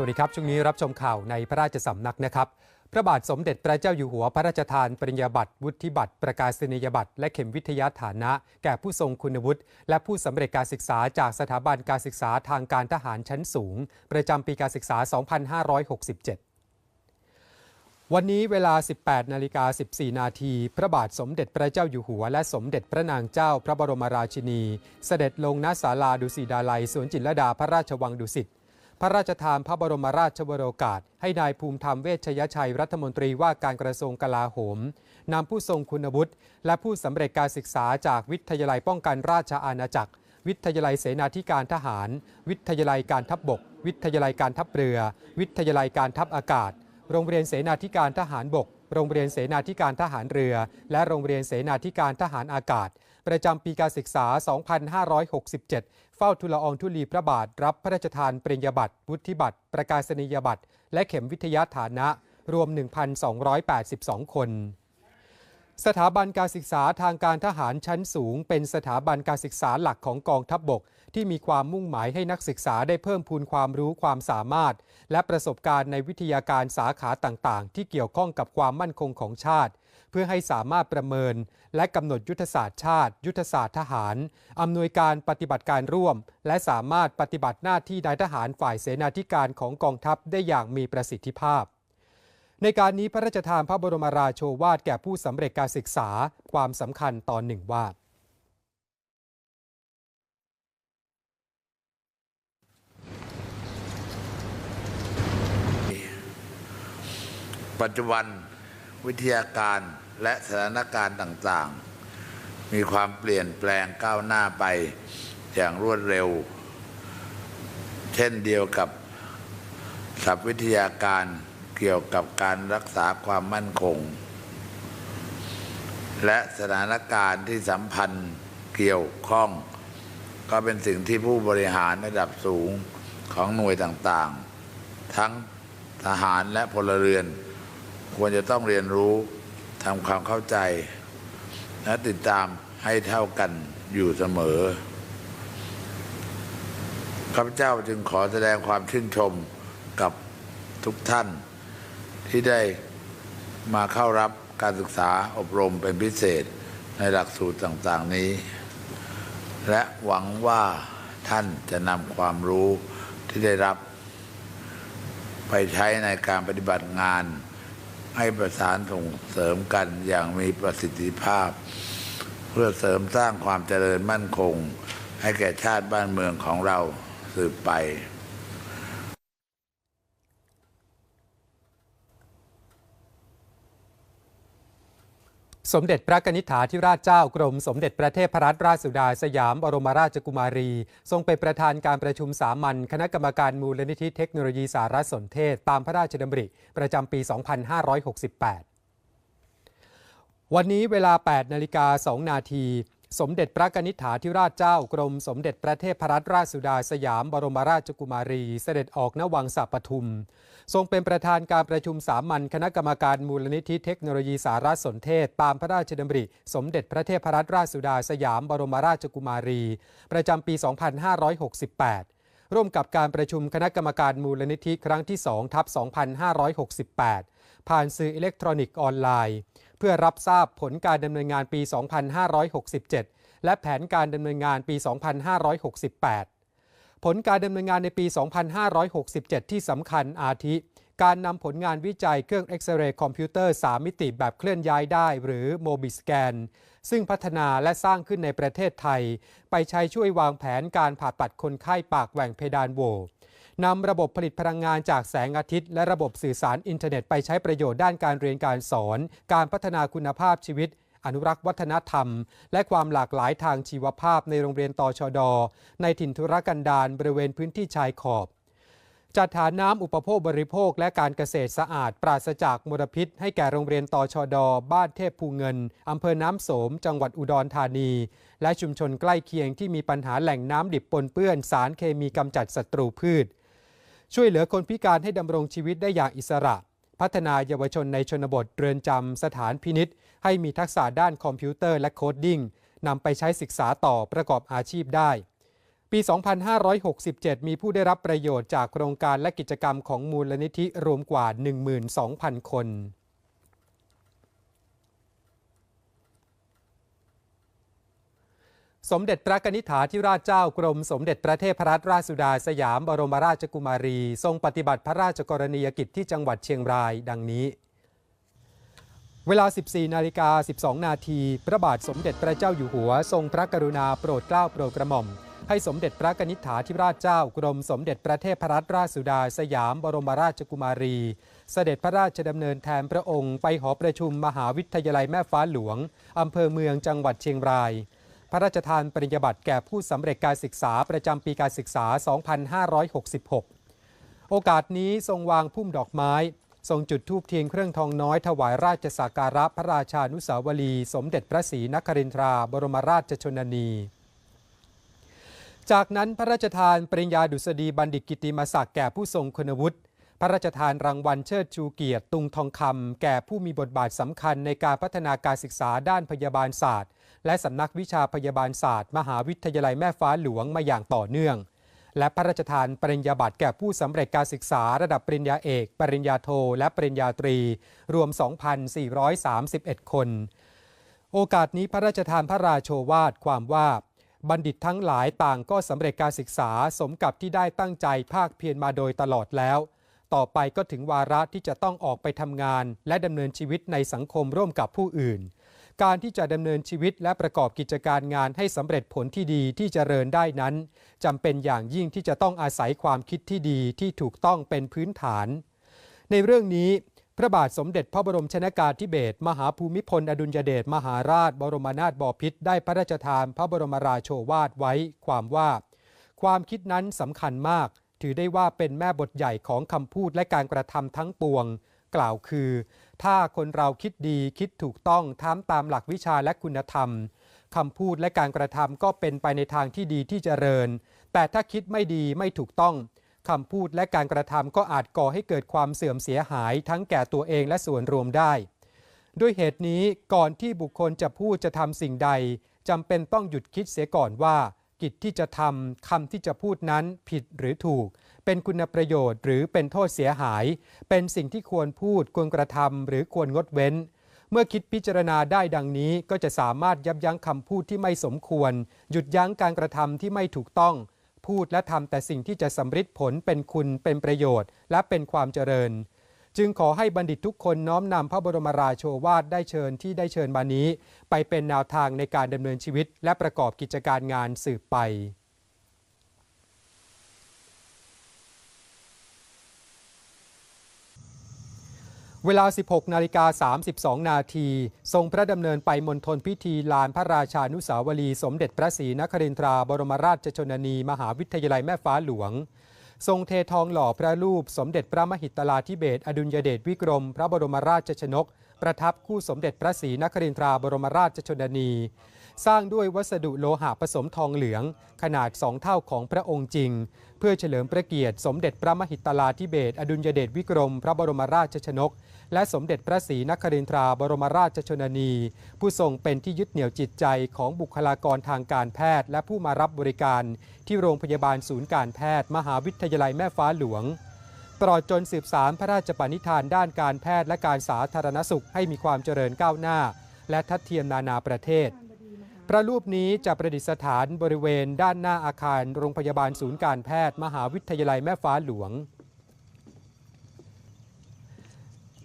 สวัสดีครับช่วงนี้รับชมข่าวในพระราชสำนักนะครับ พระบาทสมเด็จพระเจ้าอยู่หัวพระราชทานปริญญาบัตรวุฒิบัตรประกาศนียบัตรและเข็มวิทยาฐานะ แก่ผู้ทรงคุณวุฒิและผู้สำเร็จการศึกษาจากสถาบันการศึกษาทางการทหารชั้นสูง ประจำปีการศึกษา 2567วันนี้เวลา 18 นาฬิกา 14 นาที พระบาทสมเด็จพระเจ้าอยู่หัว และสมเด็จพระนางเจ้าพระบรมราชินี เสด็จลงณศาลาดุสิตดาลัยสวนจิตรลดาพระราชวังดุสิต พระราชทานพระบรมราชวโรกาส ให้นายภูมิธรรมเวชยชัยรัฐมนตรีว่าการกระทรวงกลาโหมนำผู้ทรงคุณวุฒิและผู้สำเร็จการศึกษาจากวิทยาลัยป้องกันราชอาณาจักร วิทยาลัยเสนาธิการทหาร วิทยาลัยการทัพบบก วิทยาลัยการทัพเรือ วิทยาลัยการทัพอากาศ โรงเรียนเสนาธิการทหารบก โรงเรียนเสนาธิการทหารเรือ และโรงเรียนเสนาธิการทหารอากาศ ประจำปีการศึกษา 2567 เฝ้าทูลอองธุลีพระบาท รับพระราชทานปริญญาบัตรวุฒิบัตร ประกาศนียบัตร และเข็มวิทยาฐานะ รวม 1,282 คนสถาบันการศึกษาทางการทหารชั้นสูง เป็นสถาบันการศึกษาหลักของกองทัพบบก ที่มีความมุ่งหมายให้นักศึกษาได้เพิ่มพูนความรู้ความสามารถ และประสบการณ์ในวิทยาการสาขาต่างๆ ที่เกี่ยวข้องกับความมั่นคงของชาติ พื่อให้สามารถประเมิน และกำหนดยุทธศาสตร์ชาติ ยุทธศาสตร์ทหาร อำนวยการปฏิบัติการร่วม และสามารถปฏิบัติหน้าที่นายทหารฝ่ายเสนาธิการของกองทัพได้อย่างมีประสิทธิภาพ ในการนี้พระราชทานพระบรมราโชวาทแก่ผู้สำเร็จการศึกษาความสำคัญตอนหนึ่งว่าปัจจุบันวิทยาการ และสถานการณ์ต่างๆ มีความเปลี่ยนแปลงก้าวหน้าไปอย่างรวดเร็ว เช่นเดียวกับศัพท์วิทยาการเกี่ยวกับการรักษาความมั่นคง และสถานการณ์ที่สัมพันธ์เกี่ยวข้อง ก็เป็นสิ่งที่ผู้บริหารระดับสูงของหน่วยต่างๆ ทั้งทหารและพลเรือน ควรจะต้องเรียนรู้ ทำความเข้าใจและติดตามให้เท่ากันอยู่เสมอข้าพเจ้าจึงขอแสดงความชื่นชมกับทุกท่าน ที่ได้มาเข้ารับการศึกษาอบรมเป็นพิเศษในหลักสูตรต่างๆนี้ และหวังว่าท่านจะนำความรู้ที่ได้รับ ไปใช้ในการปฏิบัติงาน ให้ประสานส่งเสริมกันอย่างมีประสิทธิภาพ เพื่อเสริมสร้างความเจริญมั่นคง ให้แก่ชาติบ้านเมืองของเราสืบไป สมเด็จพระนิษฐาธิราชเจ้ากรมสมเด็จพระเทพรัตนราชสุดาสยามบรมราชกุมารี ทรงเป็นประธานการประชุมสามัญคณะกรรมการมูลนิธิเทคโนโลยีสารสนเทศ ตามพระราชดำริ ประจำปี 2568 วันนี้เวลา 8 นาฬิกา 2 นาที สมเด็จพระนิษฐาธิราชเจ้ากรมสมเด็จพระเทพรัตนราชสุดาสยามบรมราชกุมารี เสด็จออกณวังสะปทุม ทรงเป็นประธานการประชุมสามัญคณะกรรมการมูลนิธิเทคโนโลยีสารสนเทศ ตามพระราชดำริ สมเด็จพระเทพรัตนราชสุดาสยามบรมราชกุมารี ประจำปี 2568 ร่วมกับการประชุมคณะกรรมการมูลนิธิครั้งที่2ทับ2568 ผ่านสื่ออิเล็กทรอนิกส์ออนไลน์ เพื่อรับทราบผลการดำเนินงานปี 2567 และแผนการดำเนินงานปี 2568 ผลการดำเนินงานในปี 2567 ที่สำคัญอาทิ การนำผลงานวิจัยเครื่องเอ็กซเรย์คอมพิวเตอร์ 3 มิติแบบเคลื่อนย้ายได้ หรือโมบิสแกนซึ่งพัฒนาและสร้างขึ้นในประเทศไทย ไปใช้ช่วยวางแผนการผ่าตัดคนไข้ปากแหว่งเพดานโหว นำระบบผลิตพลังงานจากแสงอาทิตย์ และระบบสื่อสารอินเทอร์เน็ตไปใช้ประโยชน์ด้านการเรียนการสอน การพัฒนาคุณภาพชีวิต อนุรักษ์วัฒนธรรม และความหลากหลายทางชีวภาพในโรงเรียนตชด ในถิ่นธุรกันดารบริเวณพื้นที่ชายขอบจัดฐานน้ำอุปโภคบริโภคและการเกษตรสะอาด ปราศจากมลพิษ ให้แก่โรงเรียนตชด บ้านเทพภูเงินอำเภอน้ำโสม จังหวัดอุดรธานี และชุมชนใกล้เคียงที่มีปัญหาแหล่งน้ำดิบปนเปื้อนสารเคมีกำจัดศัตรูพืช ช่วยเหลือคนพิการให้ดำรงชีวิตได้อย่างอิสระ พัฒนาเยาวชนในชนบทเรือนจำสถานพินิษให้มีทักษะด้านคอมพิวเตอร์และโคดดิ้งนำไปใช้ศึกษาต่อประกอบอาชีพได้ ปี 2567 มีผู้ได้รับประโยชน์จากโครงการและกิจกรรมของมูลนิธิรวมกว่า 12,000 คน สมเด็จพระกนิษฐาธิราชเจ้ากรมสมเด็จพระเทพรัตนราชสุดาสยามบรมราชกุมารี ทรงปฏิบัติพระราชกรณียกิจที่จังหวัดเชียงรายดังนี้ เวลา 14 นาฬิกา 12 นาที พระบาทสมเด็จพระเจ้าอยู่หัว ทรงพระกรุณาโปรดเกล้าโปรดกระหม่อม ให้สมเด็จพระกนิษฐาธิราชเจ้ากรมสมเด็จพระเทพรัตนราชสุดาสยามบรมราชกุมารี เสด็จพระราชดำเนินแทนพระองค์ ไปหอประชุมมหาวิทยาลัยแม่ฟ้าหลวงอำเภอเมืองจังหวัดเชียงราย พระราชทานปริญญาบัตรแก่ผู้สำเร็จการศึกษาประจำปีการศึกษา 2566 โอกาสนี้ทรงวางพุ่มดอกไม้ ทรงจุดธูปเทียนเครื่องทองน้อยถวายราชสักการะพระราชานุสาวรี สมเด็จพระศรีนครินทรา บรมราชชนนี จากนั้นพระราชทานปริญญาดุษฎีบัณฑิตกิติมศักดิ์แก่ผู้ทรงคุณวุฒิพระราชทานรางวัลเชิดชูเกียรติตุงทองคำแก่ผู้มีบทบาทสำคัญในการพัฒนาการศึกษาด้านพยาบาลศาสตร์ และสำนักวิชาพยาบาลศาสตร์ มหาวิทยาลัยแม่ฟ้าหลวงมาอย่างต่อเนื่อง และพระราชทานปริญญาบัตรแก่ผู้สำเร็จการศึกษาระดับปริญญาเอก ปริญญาโท และปริญญาตรี รวม 2,431 คน โอกาสนี้พระราชทานพระราโชวาทความว่าบัณฑิตทั้งหลายต่างก็สำเร็จการศึกษาสมกับที่ได้ตั้งใจภาคเพียรมาโดยตลอดแล้ว ต่อไปก็ถึงวาระที่จะต้องออกไปทำงาน และดำเนินชีวิตในสังคมร่วมกับผู้อื่น การที่จะดำเนินชีวิตและประกอบกิจการงานให้สำเร็จผลที่ดีที่จเจริญได้นั้นจำเป็นอย่างยิ่งที่จะต้องอาศัยความคิดที่ดีที่ถูกต้องเป็นพื้นฐาน ในเรื่องนี้พระบาทสมเด็จพระบรมชนากาธิเบศรมหาภูมิพลอดุลยเดชมหาราช บรมนาถบพิตรได้พระราชทานพระบรมราโชวาทไว้ ความว่า ความคิดนั้นสำคัญมาก ถือได้ว่าเป็นแม่บทใหญ่ของคำพูดและการกระทำทั้งปวง กล่าวคือ ถ้าคนเราคิดดีคิดถูกต้องทำตามหลักวิชาและคุณธรรมคำพูดและการกระทำก็เป็นไปในทางที่ดีที่เจริญ แต่ถ้าคิดไม่ดีไม่ถูกต้องคำพูดและการกระทำก็อาจก่อให้เกิดความเสื่อมเสียหายทั้งแก่ตัวเองและส่วนรวมได้ ด้วยเหตุนี้ก่อนที่บุคคลจะพูดจะทำสิ่งใดจำเป็นต้องหยุดคิดเสียก่อนว่า กิจที่จะทำคำที่จะพูดนั้นผิดหรือถูก เป็นคุณประโยชน์หรือเป็นโทษเสียหาย เป็นสิ่งที่ควรพูดควรกระทำหรือควรงดเว้น เมื่อคิดพิจารณาได้ดังนี้ก็จะสามารถยับยั้งคำพูดที่ไม่สมควร หยุดยั้งการกระทำที่ไม่ถูกต้อง พูดและทำแต่สิ่งที่จะสำฤทธิ์ผลเป็นคุณเป็นประโยชน์ และเป็นความเจริญ จึงขอให้บัณฑิตทุกคนน้อมนำพระบรมราโชวาทได้เชิญที่ได้เชิญมานี้ ไปเป็นแนวทางในการดำเนินชีวิต และประกอบกิจการงานสืบไปเวลา 16 นาฬิกา 32 นาที ทรงพระดำเนินไปมณฑลพิธีลานพระราชานุสาวรี สมเด็จพระศรีนครินทราบรมราชชนนี มหาวิทยาลัยแม่ฟ้าหลวง ทรงเททองหล่อพระรูปสมเด็จพระมหิตลาธิเบศอดุลยเดชวิกรม พระบรมราชชนก ประทับคู่สมเด็จพระศรีนครินทราบรมราชชนนี สร้างด้วยวัสดุโลหะผสมทองเหลือง ขนาดสองเท่าของพระองค์จริง เพื่อเฉลิมพระเกียรติ สมเด็จพระมหิตลาธิเบศอดุลยเดชวิกรม พระบรมราชชนก และสมเด็จพระศรีนครินทราบรมราชชนนี ผู้ทรงเป็นที่ยึดเหนี่ยวจิตใจของบุคลากรทางการแพทย์ และผู้มารับบริการ ที่โรงพยาบาลศูนย์การแพทย์ มหาวิทยาลัยแม่ฟ้าหลวงตลอดจนสืบสารพระราชปณิธานด้านการแพทย์และการสาธารณสุขให้มีความเจริญก้าวหน้า และทัดเทียมนานาประเทศ พระรูปนี้จะประดิษฐานบริเวณด้านหน้าอาคารโรงพยาบาลศูนย์การแพทย์ มหาวิทยาลัยแม่ฟ้าหลวง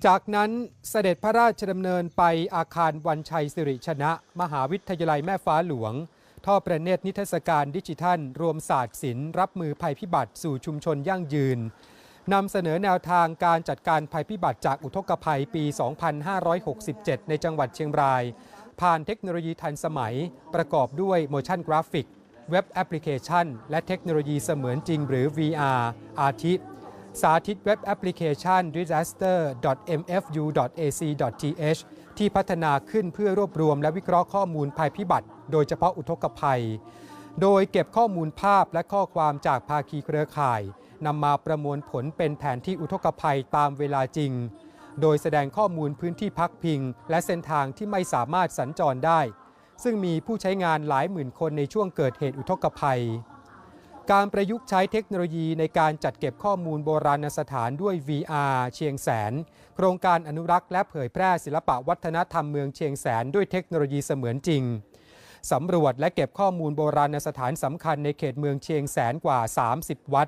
จากนั้นเสด็จพระราชดำเนินไปอาคารวันชัยสิริชนะ มหาวิทยาลัยแม่ฟ้าหลวงท่อประเนตรนิทรรศการดิจิทัล รวมศาสตร์ศิลป์รับมือภัยพิบัติสู่ชุมชนยั่งยืนนำเสนอแนวทางการจัดการภัยพิบัติจากอุทกภัยปี 2567 ในจังหวัดเชียงราย ผ่านเทคโนโลยีทันสมัย ประกอบด้วย motion graphic เว็บแอปพลิเคชัน และเทคโนโลยีเสมือนจริงหรือ VR อาทิสาธิตเว็บแอปพลิเคชัน disaster.mfu.ac.th ที่พัฒนาขึ้นเพื่อรวบรวมและวิเคราะห์ข้อมูลภัยพิบัติ โดยเฉพาะอุทกภัย โดยเก็บข้อมูลภาพและข้อความจากภาคีเครือข่ายนำมาประมวลผลเป็นแผนที่อุทกภัยตามเวลาจริง โดยแสดงข้อมูลพื้นที่พักพิง และเส้นทางที่ไม่สามารถสัญจรได้ ซึ่งมีผู้ใช้งานหลายหมื่นคนในช่วงเกิดเหตุอุทกภัย การประยุกต์ใช้เทคโนโลยีในการจัดเก็บข้อมูลโบราณสถานด้วย VR เชียงแสน โครงการอนุรักษ์และเผยแพร่ศิลปะวัฒนธรรมเมืองเชียงแสนด้วยเทคโนโลยีเสมือนจริงสำรวจและเก็บข้อมูลโบราณสถานสำคัญในเขตเมืองเชียงแสนกว่า 30 วัด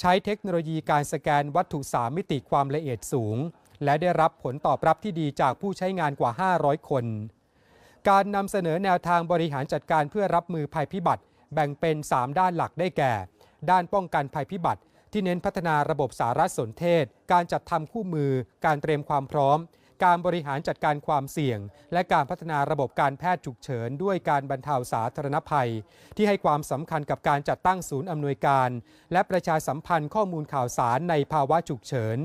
ใช้เทคโนโลยีการสแกนวัตถุ3มิติความละเอียดสูง และได้รับผลตอบรับที่ดีจากผู้ใช้งานกว่า 500 คน การนำเสนอแนวทางบริหารจัดการเพื่อรับมือภัยพิบัติ แบ่งเป็น 3 ด้านหลักได้แก่ ด้านป้องกันภัยพิบัติ ที่เน้นพัฒนาระบบสารสนเทศ การจัดทำคู่มือ การเตรียมความพร้อม การบริหารจัดการความเสี่ยง และการพัฒนาระบบการแพทย์ฉุกเฉิน ด้วยการบรรเทาสาธารณภัย ที่ให้ความสำคัญกับการจัดตั้งศูนย์อำนวยการ และประชาสัมพันธ์ข้อมูลข่าวสารในภาวะฉุกเฉิน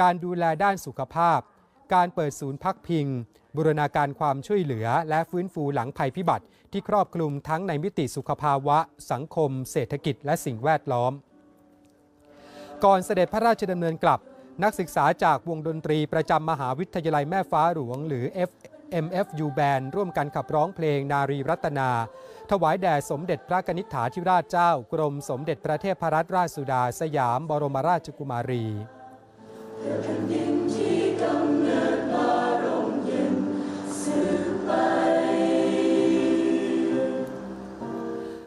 การดูแลด้านสุขภาพ การเปิดศูนย์พักพิง บูรณาการความช่วยเหลือ และฟื้นฟูหลังภัยพิบัติ ที่ครอบคลุมทั้งในมิติสุขภาวะ สังคม เศรษฐกิจ และสิ่งแวดล้อม ก่อนเสด็จพระราชดำเนินกลับ นักศึกษาจากวงดนตรีประจำมหาวิทยาลัยแม่ฟ้าหลวง หรือ F MFU Band ร่วมกันขับร้องเพลงนารีรัตนา ถวายแด่สมเด็จพระกนิษฐาธิราชเจ้า กรมสมเด็จพระเทพรัตนราชสุดา สยามบรมราชกุมารี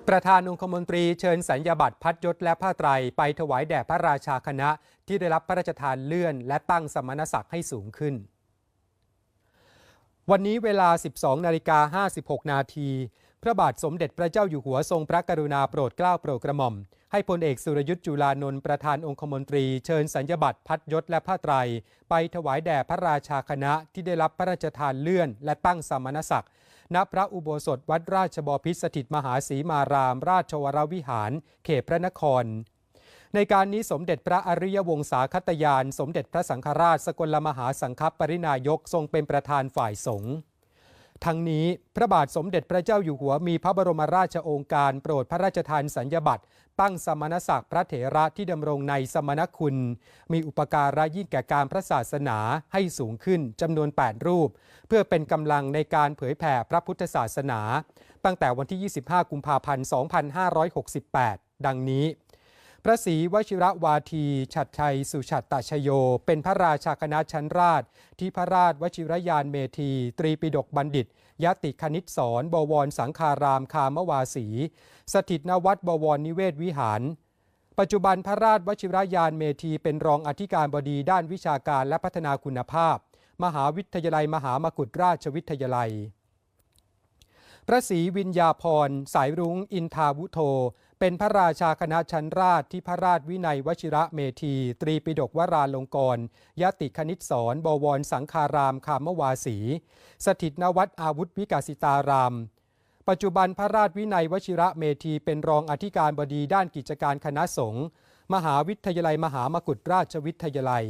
ประธานองคมนตรีเชิญสัญญาบัตรพัดยศและผ้าไตรไปถวายแด่พระราชาคณะ ที่ได้รับพระราชทานเลื่อน และตั้งสมณศักดิ์ให้สูงขึ้น วันนี้เวลา 12 นาฬิกา 56 นาที พระบาทสมเด็จพระเจ้าอยู่หัวทรงพระกรุณาโปรดเกล้าโปรดกระหม่อม ให้พลเอกสุรยุทธ์จุลานนท์ประธานองคมนตรีเชิญสัญญาบัตรพัดยศและผ้าไตรไปถวายแด่พระราชาคณะที่ได้รับพระราชทานเลื่อน และตั้งสมณศักดิ์ ณพระอุโบสถวัดราชบพิษสถิตมหาศรีมาราม ราชวรวิหาร เขตพระนคร ในการนี้สมเด็จพระอริยวงศาคตยาน สมเด็จพระสังฆราช สกลมหาสังฆปรินายกทรงเป็นประธานฝ่ายสงฆ์ ทั้งนี้พระบาทสมเด็จพระเจ้าอยู่หัวมีพระบรมราชโองการโปรดพระราชทานสัญญบัตรตั้งสมณศักดิ์พระเถระที่ดำรงในสมณคุณ มีอุปการะยิ่งแก่การพระศาสนาให้สูงขึ้นจำนวน 8 รูป เพื่อเป็นกำลังในการเผยแผ่พระพุทธศาสนา ตั้งแต่วันที่ 25 กุมภาพันธ์ 2568 ดังนี้ พระศรีวชิระวาที ฉัตรชัย สุฉัตตชโย เป็นพระราชาคณะชั้นราช ที่พระราชวชิรยานเมธี ตรีปิฎกบัณฑิต ยติคณิตสอนบวรสังคารามคามวาสี สถิตนวัดบวรนิเวศวิหาร ปัจจุบันพระราชวชิรยานเมธีเป็นรองอธิการบดีด้านวิชาการและพัฒนาคุณภาพ มหาวิทยาลัยมหามกุฏราชวิทยาลัยพระศรีวิญญาพร สายรุ้ง อินทาวุโท เป็นพระราชาคณะชั้นราชที่พระราชวินัยวชิระเมธี ตรีปิฎกวราลงกรยติคณิตสอนบวรสังคารามคามวาสี สถิตนวัดอาวุธวิกาสิตาราม ปัจจุบันพระราชวินัยวชิระเมธีเป็นรองอธิการบดีด้านกิจการคณะสงฆ์มหาวิทยาลัยมหามกุฏราชวิทยาลัย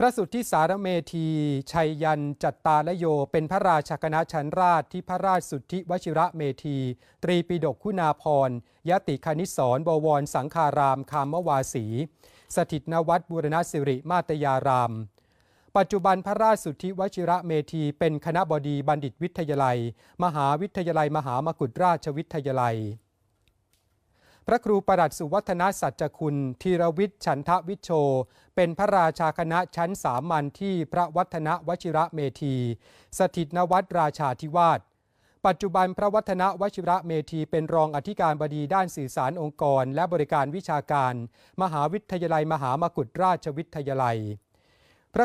พระสุทธิสารเมธี ชัยยัน จัตตาลโย เป็นพระราชาคณะชั้นราชที่พระราชสุทธิวชิระเมธี ตรีปิฎกคุณาพรยติคณิสอนบวรสังคาราม คามวาสี สถิตนวัดบูรณสิริมาตยาราม ปัจจุบันพระราชสุทธิวชิระเมธี เป็นคณะบดีบัณฑิตวิทยาลัย มหาวิทยาลัยมหามกุฏราชวิทยาลัย พระครูประหลัดสุวัฒนสัจคุณธีรวิทย์ฉันทวิชโช เป็นพระราชาคณะชั้นสามัญที่พระวัฒนวชิระเมธี สถิตนวัดราชาธิวาสปัจจุบันพระวัฒนวชิระเมธีเป็นรองอธิการบดีด้านสื่อสารองค์กร และบริการวิชาการ มหาวิทยาลัยมหามกุฏราชวิทยาลัย